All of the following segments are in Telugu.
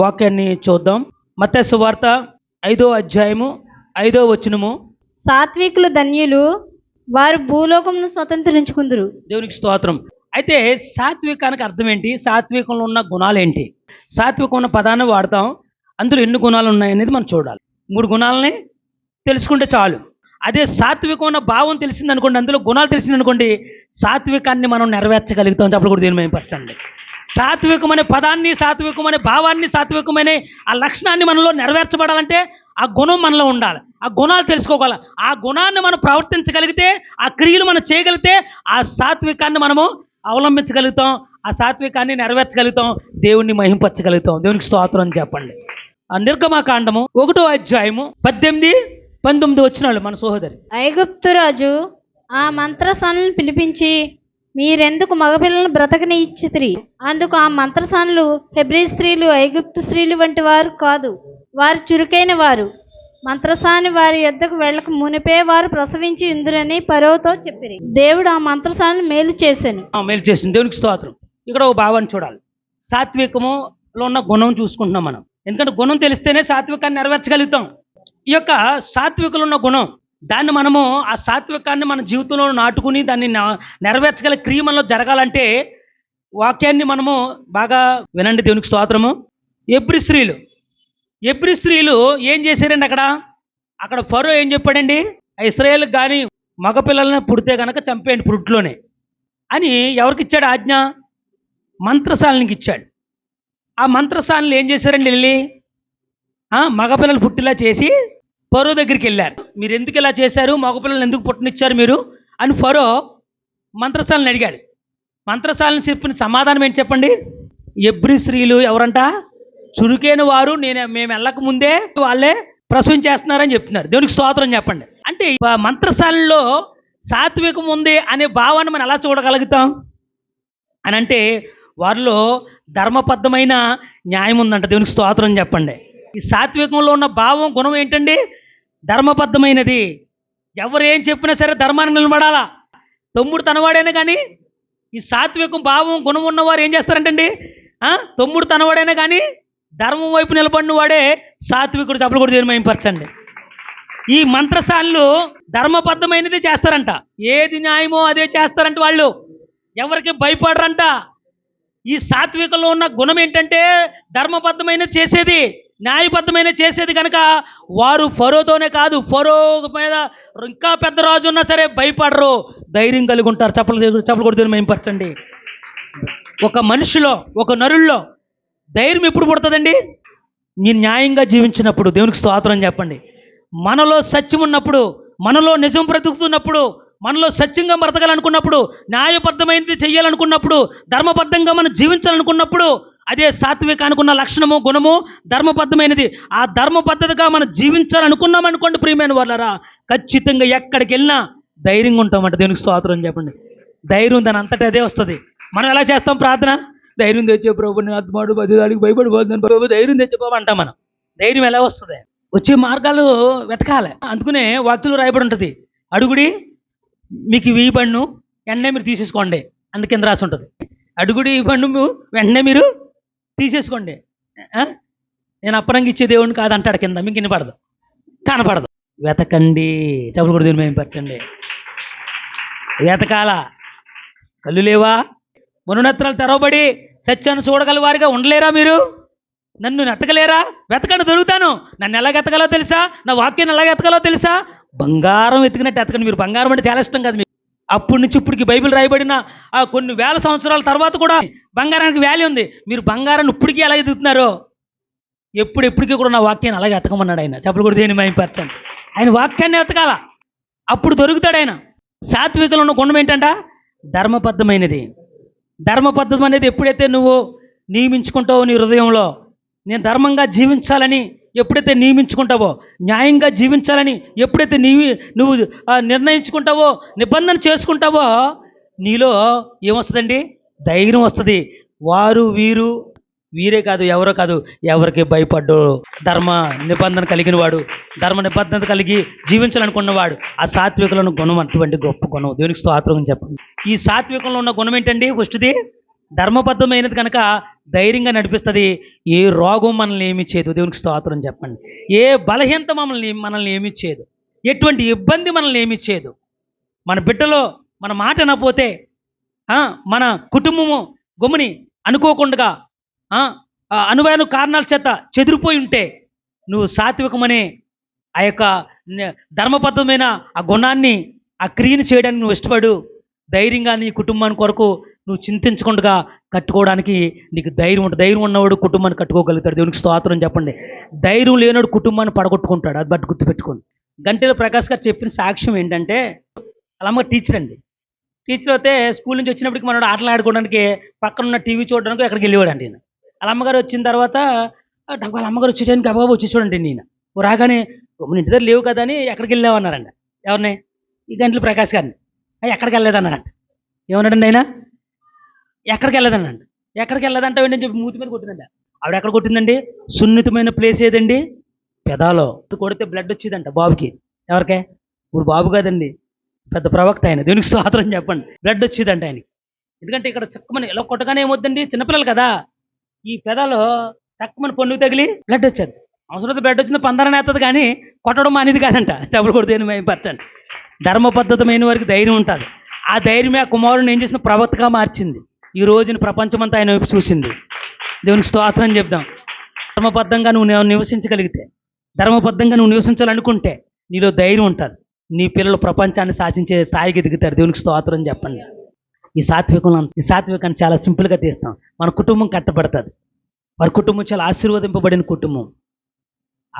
వాక్యాన్ని చూద్దాం. మత సువార్త ఐదో అధ్యాయము ఐదో వచనము. సాత్వికులు ధన్యులు వారు భూలోకమును స్వతంత్రించుకుందరు. దేవునికి స్తోత్రం. అయితే సాత్వికానికి అర్థం ఏంటి? సాత్వికంలో ఉన్న గుణాలు ఏంటి? సాత్వికం ఉన్న పదాన్ని వాడతాం. అందులో ఎన్ని గుణాలు ఉన్నాయనేది మనం చూడాలి. మూడు గుణాలని తెలుసుకుంటే చాలు. అదే సాత్వికం ఉన్న భావం తెలిసింది అనుకోండి అందులో గుణాలు తెలిసింది అనుకోండి సాత్వికాన్ని మనం నెరవేర్చగలుగుతాం చెప్పలు కూడా దీని మేము పరచండి. సాత్వికమనే పదాన్ని సాత్వికం అనే భావాన్ని సాత్వికమనే ఆ లక్షణాన్ని మనలో నెరవేర్చబడాలంటే ఆ గుణం మనలో ఉండాలి. ఆ గుణాలు తెలుసుకోగల ఆ గుణాన్ని మనం ప్రవర్తించగలిగితే ఆ క్రియలు మనం చేయగలిగితే ఆ సాత్వికాన్ని మనము అవలంబించగలుగుతాం. ఆ సాత్వికాన్ని నెరవేర్చగలుగుతాం. దేవుణ్ణి మహింపరచగలుగుతాం. దేవునికి స్తోత్రం అని చెప్పండి. ఆ నిర్గమాకాండము ఒకటో అధ్యాయము పద్దెనిమిది పంతొమ్మిది వచ్చినాళ్ళు మన సహోదరి ఐగుప్తు రాజు ఆ మంత్రసాలను పిలిపించి మీరెందుకు మగపిల్లలను బ్రతకని ఇచ్చితిరి అందుకు ఆ మంత్రసానులు హెబ్రి స్త్రీలు ఐగుప్తు స్త్రీలు వంటి వారు కాదు. వారు చురుకైన వారు. మంత్రసాని వారి యొద్దకు వెళ్ళక మునిపే వారు ప్రసవించి ఇందురని పరోతో చెప్పిరి. దేవుడు ఆ మంత్రసానులు మేలు చేశాను ఆ, మేలు చేసింది. దేవునికి స్తోత్రం. ఇక్కడ ఒక భావాన్ని చూడాలి. సాత్వికములో ఉన్న గుణం చూసుకుంటున్నాం మనం. ఎందుకంటే గుణం తెలిస్తేనే సాత్వికాన్ని నెరవేర్చగలుగుతాం. ఈ యొక్క సాత్వికలో ఉన్న గుణం దాన్ని మనము ఆ సాత్వికాన్ని మన జీవితంలో నాటుకుని దాన్ని నెరవేర్చగల క్రియ మనలో జరగాలంటే వాక్యాన్ని మనము బాగా వినండి దేవునికి స్తోత్రము. ఎబ్రి స్త్రీలు ఎబ్రి స్త్రీలు ఏం చేశారండి అక్కడ? అక్కడ ఫరో ఏం చెప్పాడండి? ఆ కానీ మగపిల్లలని పుడితే కనుక చంపేయండి పురుట్లోనే అని ఎవరికి ఇచ్చాడు ఆజ్ఞ? మంత్రశాలనికి ఇచ్చాడు. ఆ మంత్రశాలను ఏం చేశారండి వెళ్ళి? ఆ, మగపిల్లలు పుట్టిలా చేసి ఫరో దగ్గరికి వెళ్ళారు. మీరు ఎందుకు ఇలా చేశారు? మగపిల్లలు ఎందుకు పుట్టనిచ్చారు మీరు? అని ఫరో మంత్రశాలను అడిగాడు. మంత్రశాలను చెప్పిన సమాధానం ఏంటి చెప్పండి? ఎబ్రి స్త్రీలు ఎవరంట? చురుకైన వారు నేను మేము వెళ్ళక ముందే వాళ్ళే ప్రసవం చేస్తున్నారని చెప్తున్నారు. దేవునికి స్తోత్రం చెప్పండి. అంటే మంత్రశాలలో సాత్వికం ఉంది అనే భావాన్ని మనం ఎలా చూడగలుగుతాం? అని అంటే వారిలో ధర్మబద్ధమైన న్యాయం ఉందంట. దేవునికి స్తోత్రం చెప్పండి. ఈ సాత్వికంలో ఉన్న భావం గుణం ఏంటండి? ధర్మబద్ధమైనది. ఎవరు ఏం చెప్పినా సరే ధర్మాన్ని నిలబడాలా? తమ్ముడు తనవాడైనా కానీ? ఈ సాత్వికం భావం గుణం ఉన్నవారు ఏం చేస్తారంటండి? తమ్ముడు తనవాడైనా కానీ? ధర్మం వైపు నిలబడిన వాడే సాత్వికుడు చెప్పలు కూడా తీర్మాయింపరచండి ఈ మంత్రశాలలు ధర్మబద్ధమైనది చేస్తారంట. ఏది న్యాయమో అదే చేస్తారంట వాళ్ళు. ఎవరికి భయపడరంట. ఈ సాత్వికంలో ఉన్న గుణం ఏంటంటే ధర్మబద్ధమైనది చేసేది. న్యాయబద్ధమైన చేసేది కనుక వారు ఫరోతోనే కాదు ఫరో మీద ఇంకా పెద్ద రాజు ఉన్నా సరే భయపడరు ధైర్యం కలిగి ఉంటారు చెప్పలు చెప్పలు కొడుతుంది మేంపరచండి. ఒక మనిషిలో ఒక నరుల్లో ధైర్యం ఎప్పుడు పుడుతుందండి? మీరు న్యాయంగా జీవించినప్పుడు దేవునికి స్తోత్రం చెప్పండి. మనలో సత్యం ఉన్నప్పుడు మనలో నిజం బ్రతుకుతున్నప్పుడు మనలో సత్యంగా బ్రతకాలనుకున్నప్పుడు న్యాయబద్ధమైనది చేయాలనుకున్నప్పుడు ధర్మబద్ధంగా మనం జీవించాలనుకున్నప్పుడు అదే సాత్వికానికి ఉన్న లక్షణము గుణము ధర్మబద్ధమైనది. ఆ ధర్మబద్ధతగా మనం జీవించాలనుకున్నాం అనుకోండి ప్రియమైన వాళ్ళరా. ఖచ్చితంగా ఎక్కడికి వెళ్ళినా ధైర్యంగా ఉంటామంట. దేవునికి స్తోత్రం చెప్పండి. ధైర్యం దాని అంతటా అదే వస్తుంది. మనం ఎలా చేస్తాం ప్రార్థన? ధైర్యం తెచ్చే ప్రభు నేను ఆత్మాడు బతిదానికి భయపడిపోతున్నాను ప్రభు ధైర్యం తెచ్చే ప్రభు అంటాం మనం. ధైర్యం ఎలా వస్తుంది? వచ్చే మార్గాలు వెతకాలి. అందుకనే వాక్తులు రాయబడి ఉంటుంది. అడుగుడి మీకు ఇవి ఈ బండు వెంటనే మీరు తీసేసుకోండి. అందు కింద రాసి ఉంటుంది. అడుగుడి ఈ బండు వెంటనే మీరు తీసేసుకోండి. ఆ? నేను అప్పరంగా ఇచ్చే దేవుడిని కాదంటాడు కింద మీకు వినపడదు. కనపడదు. వెతకండి. చెప్పులు కూడా దీని మేము పరచండి వెతకాల? కళ్ళు లేవా? మనునత్రాలు తెరవబడి సత్యాన్ని చూడగల వారిగా ఉండలేరా మీరు? నన్ను వెతకలేరా? వెతకండి దొరుకుతాను. నన్ను ఎలా వెతకాలో తెలుసా? నా వాక్యాన్ని ఎలా వెతకాలో తెలుసా? బంగారం వెతికినట్టు వెతకండి. మీరు బంగారం అంటే చాలా ఇష్టం కదా మీకు. అప్పటి నుంచి ఇప్పటికి బైబిల్ రాయబడిన ఆ కొన్ని వేల సంవత్సరాల తర్వాత కూడా బంగారానికి వాల్యూ ఉంది. మీరు బంగారాన్ని ఇప్పటికీ ఎలా ఎదుగుతున్నారో? ఎప్పుడు ఎప్పటికీ కూడా నా వాక్యాన్ని అలాగే ఎతకమన్నాడు ఆయన. చెప్పలు కూడా దేని మైంపరచండి ఆయన వాక్యాన్ని ఎతకాల అప్పుడు దొరుకుతాడు ఆయన. సాత్వికలో ఉన్న గుణం ఏంటంట? ధర్మబద్ధమైనది. ధర్మబద్ధం అనేది ఎప్పుడైతే నువ్వు నియమించుకుంటావో నీ హృదయంలో నేను ధర్మంగా జీవించాలని ఎప్పుడైతే నియమించుకుంటావో న్యాయంగా జీవించాలని ఎప్పుడైతే నీ నువ్వు నిర్ణయించుకుంటావో నిబంధన చేసుకుంటావో నీలో ఏమొస్తుందండి? ధైర్యం వస్తుంది. వారు వీరు వీరే కాదు ఎవరో కాదు ఎవరికి భయపడ్డు. ధర్మ నిబంధన కలిగిన వాడు ధర్మ నిబంధన కలిగి జీవించాలనుకున్నవాడు ఆ సాత్వికంలో గుణం అటువంటి గొప్ప గుణం. దేవునికి స్తోత్రం చెప్పండి. ఈ సాత్వికంలో ఉన్న గుణం ఏంటండి? ఫస్ట్ది ధర్మబద్ధమైనది కనుక ధైర్యంగా నడిపిస్తుంది. ఏ రోగం మనల్ని ఏమి చేయదు. దేవునికి స్తోత్రం చెప్పండి. ఏ బలహీనత మమ్మల్ని మనల్ని ఏమి చేయదు. ఎటువంటి ఇబ్బంది మనల్ని ఏమి చేయదు. మన బిడ్డలో మన మాట నపోతే మన కుటుంబము గమ్ముని అనుకోకుండా ఆ, అనువైన కారణాల చేత చెదిరిపోయి ఉంటే నువ్వు సాత్వికమనే ఆ యొక్క ధర్మబద్ధమైన ఆ గుణాన్ని ఆ క్రియను చేయడానికి నువ్వు ఇష్టపడు. ధైర్యంగా నీ కుటుంబాన్ని కొరకు నువ్వు చింతించకుండా కట్టుకోవడానికి నీకు ధైర్యం ఉంటుంది ధైర్యం ఉన్నవాడు కుటుంబాన్ని కట్టుకోగలుగుతాడు. దేవునికి స్తోత్రం చెప్పండి. ధైర్యం లేనివాడు కుటుంబాన్ని పడగొట్టుకుంటాడు. అది బట్టి గుర్తుపెట్టుకోండి. గంటెల ప్రకాష్ గారు చెప్పిన సాక్ష్యం ఏంటంటే అలా టీచర్ అండి. టీచర్ అయితే స్కూల్ నుంచి వచ్చినప్పటికి మనోడు ఆటలు ఆడుకోవడానికి పక్కన ఉన్న టీవీ చూడడానికి అక్కడికి వెళ్ళేవాడు అండి నేను వాళ్ళ అమ్మగారు వచ్చిన తర్వాత వాళ్ళ అమ్మగారు వచ్చేసానికి అబ్బాబు వచ్చి చూడండి నేను రాగానే ఇంటి దగ్గర లేవు కదా అని ఎక్కడికి వెళ్ళామన్నారంట ఎవరిని? ఈ గంటలు ప్రకాష్ గారిని. ఎక్కడికి ఎక్కడికి వెళ్ళలేదన్నారంట ఏమన్నాడండి ఆయన? ఎక్కడికి వెళ్ళదన్నాడు ఎక్కడికి వెళ్ళదంటే అని చెప్పి మూతి మీద కొట్టిందండి. ఆవిడ ఎక్కడ కొట్టిందండి? సున్నితమైన ప్లేస్ ఏదండి? పెదాలో. కొడితే బ్లడ్ వచ్చేదంట బాబుకి. ఎవరికే? ఇప్పుడు బాబు కాదండి. పెద్ద ప్రవక్త ఆయన. దేనికి స్వాతంత్రం చెప్పండి. బ్లడ్ వచ్చేదంట ఆయనకి. ఎందుకంటే ఇక్కడ చక్కమని ఎలా కొట్టగానే ఏమొద్దండి? చిన్నపిల్లలు కదా. ఈ పెదాలో చక్కమని పన్ను తగిలి బ్లడ్ వచ్చేది. అవసరమైతే బ్లడ్ వచ్చింది పందరం వేస్తుంది కానీ కొట్టడం అనేది కాదంట. చెప్పుడు కొడితే మేపరచండి ధర్మబద్ధతమైన వారికి ధైర్యం ఉంటుంది. ఆ ధైర్యమే ఆ కుమారుని ఏం చేసిన? ప్రవక్తగా మార్చింది. ఈ రోజున ప్రపంచమంతా ఆయన వైపు చూసింది. దేవునికి స్తోత్రం చెప్దాం. ధర్మబద్ధంగా నువ్వు నివసించగలిగితే ధర్మబద్ధంగా నువ్వు నివసించాలనుకుంటే నీలో ధైర్యం ఉంటుంది. నీ పిల్లలు ప్రపంచాన్ని శాసించే స్థాయికి ఎదుగుతారు దేవునికి స్తోత్రం చెప్పండి. ఈ సాత్వికం ఈ సాత్వికాన్ని చాలా సింపుల్గా తీస్తాం. మన కుటుంబం కట్టబడుతుంది. వారి కుటుంబం చాలా ఆశీర్వదింపబడిన కుటుంబం.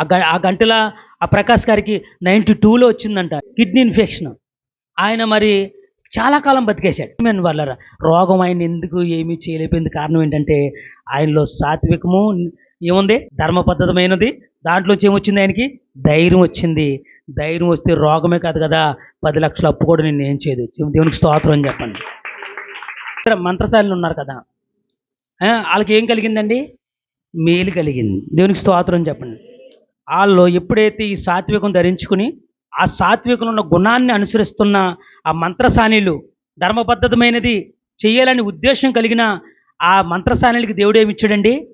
ఆ గ ఆ గంటల ఆ ప్రకాష్ గారికి నైంటీ టూలో వచ్చిందంట. Kidney infection. ఆయన మరి చాలా కాలం బతికేశాడు. మేము వాళ్ళ రోగం ఆయన ఎందుకు ఏమీ చేయలేకపోయింది కారణం ఏంటంటే ఆయనలో సాత్వికము ఏముంది? ధర్మబద్ధతమైనది దాంట్లోంచి ఏమొచ్చింది ఆయనకి? ధైర్యం వచ్చింది. ధైర్యం వస్తే రోగమే కాదు కదా పది లక్షల అప్పు కూడా నేను ఏం చేయదు. దేవునికి స్తోత్రం అని చెప్పండి. ఇక్కడ మంత్రశాలను ఉన్నారు కదా. వాళ్ళకి ఏం కలిగిందండి? మేలు కలిగింది. దేవునికి స్తోత్రం చెప్పండి. వాళ్ళు ఎప్పుడైతే ఈ సాత్వికం ధరించుకుని ఆ సాత్వికంలో ఉన్న గుణాన్ని అనుసరిస్తున్న ఆ మంత్రసానిలు ధర్మబద్ధతమైనది చేయాలని ఉద్దేశం కలిగిన ఆ మంత్రసానిలకి దేవుడు ఏమి ఇచ్చాడండి?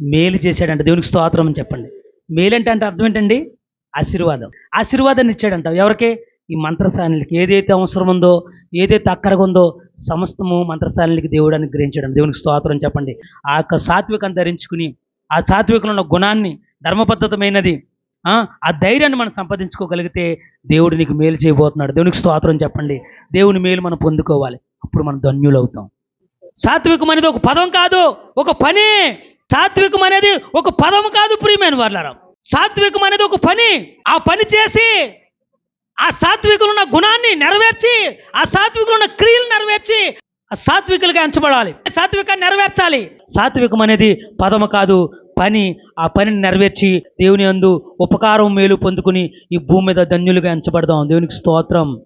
మేలు చేశాడంట. దేవునికి స్తోత్రం అని చెప్పండి. మేలు అంటే అంటే అర్థం ఏంటండి? ఆశీర్వాదం. ఆశీర్వాదాన్ని ఇచ్చాడంట. ఎవరికి? ఈ మంత్రసానులకి. ఏదైతే అవసరం ఉందో ఏదైతే అక్కరగా ఉందో సమస్తము మంత్రసానులకి దేవుడు అనుగ్రహించడం. దేవునికి స్తోత్రం చెప్పండి. ఆ యొక్క సాత్వికం ధరించుకుని ఆ సాత్వికంలో ఉన్న గుణాన్ని ధర్మబద్ధతమైనది ఆ ఆ ధైర్యాన్ని మనం సంపాదించుకోగలిగితే దేవుడు నీకు మేలు చేయబోతున్నాడు. దేవునికి స్తోత్రం చెప్పండి. దేవుని మేలు మనం పొందుకోవాలి. అప్పుడు మనం ధన్యులు అవుతాం సాత్వికం అనేది ఒక పదం కాదు ఒక పని. సాత్వికం అనేది ఒక పదం కాదు ప్రియమైన వాళ్ళారా సాత్వికం అనేది ఒక పని. ఆ పని చేసి ఆ సాత్వికులు ఉన్న గుణాన్ని నెరవేర్చి ఆ సాత్వికులు ఉన్న క్రియలు నెరవేర్చి ఆ సాత్వికులుగా ఎంచబడాలి. సాత్వికాన్ని నెరవేర్చాలి. సాత్వికం అనేది పదము కాదు పని ఆ పనిని నెరవేర్చి దేవుని అందు ఉపకారం మేలు పొందుకుని ఈ భూమి మీద ధన్యులుగా ఎంచబడదాం. దేవునికి స్తోత్రం.